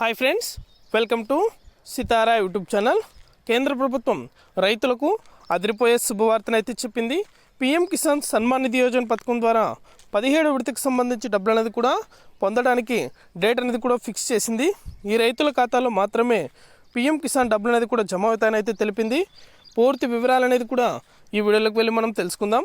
Hi friends welcome to Sitara YouTube channel కేంద్ర ప్రభుత్వం రైతులకు అదిరిపోయే శుభవార్తనైతే చెప్పింది. పిఎం కిసాన్ సన్మాన్ నిధి యోజన పథకం ద్వారా పదిహేడు విడతకు సంబంధించి డబ్బులు అనేది కూడా పొందడానికి డేట్ అనేది కూడా ఫిక్స్ చేసింది. ఈ రైతుల ఖాతాలో మాత్రమే పిఎం కిసాన్ డబ్బులు అనేది కూడా జమ అవుతాయని అయితే తెలిపింది. పూర్తి వివరాలు అనేది కూడా ఈ వీడియోలోకి వెళ్ళి మనం తెలుసుకుందాం.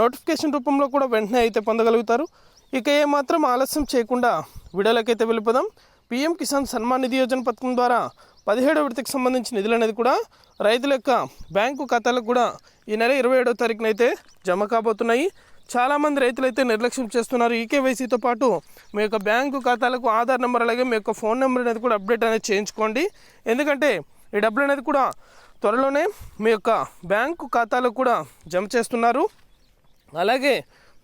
నోటిఫికేషన్ రూపంలో కూడా వెంటనే అయితే పొందగలుగుతారు. ఇక ఏమాత్రం ఆలస్యం చేయకుండా వీడియోలకైతే వెళ్ళిపోదాం. పీఎం కిసాన్ సన్మాన్ నిధి యోజన పథకం ద్వారా పదిహేడో విడతకు సంబంధించిన నిధులు అనేది కూడా రైతుల యొక్క బ్యాంకు ఖాతాలకు కూడా ఈ నెల ఇరవై ఏడో తారీఖున అయితే జమ కాబోతున్నాయి. చాలామంది రైతులు అయితే నిర్లక్ష్యం చేస్తున్నారు. ఈకేవైసీతో పాటు మీ యొక్క బ్యాంకు ఖాతాలకు ఆధార్ నెంబర్ అలాగే మీ యొక్క ఫోన్ నెంబర్ అనేది కూడా అప్డేట్ అనేది చేయించుకోండి. ఎందుకంటే ఈ డబ్బులు అనేది కూడా త్వరలోనే మీ యొక్క బ్యాంకు ఖాతాలకు కూడా జమ చేస్తున్నారు. అలాగే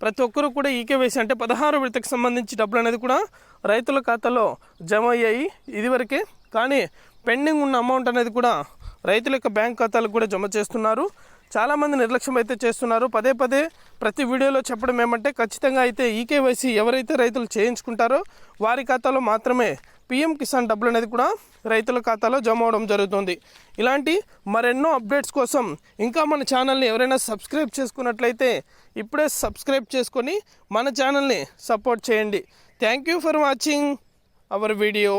ప్రతి ఒక్కరూ కూడా ఈకేవైసీ అంటే పదహారు విడతకు సంబంధించి డబ్బులు అనేది కూడా రైతుల ఖాతాలో జమ అయ్యాయి ఇదివరకే. కానీ పెండింగ్ ఉన్న అమౌంట్ అనేది కూడా రైతుల యొక్క బ్యాంక్ ఖాతాలకు కూడా జమ చేస్తున్నారు. చాలామంది నిర్లక్ష్యం అయితే చేస్తున్నారు. పదే పదే ప్రతి వీడియోలో చెప్పడం ఏమంటే ఖచ్చితంగా అయితే ఈకేవైసీ ఎవరైతే రైతులు చేయించుకుంటారో వారి ఖాతాలో మాత్రమే పిఎం కిసాన్ డబ్బులు అనేది కూడా రైతుల ఖాతాలో జమ అవడం జరుగుతుంది. ఇలాంటి మరెన్నో అప్డేట్స్ కోసం ఇంకా మన ఛానల్ని ఎవరైనా సబ్స్క్రైబ్ చేసుకున్నట్లయితే ఇప్పుడే సబ్స్క్రైబ్ చేసుకొని మన ఛానల్ని సపోర్ట్ చేయండి. Thank you for watching our video.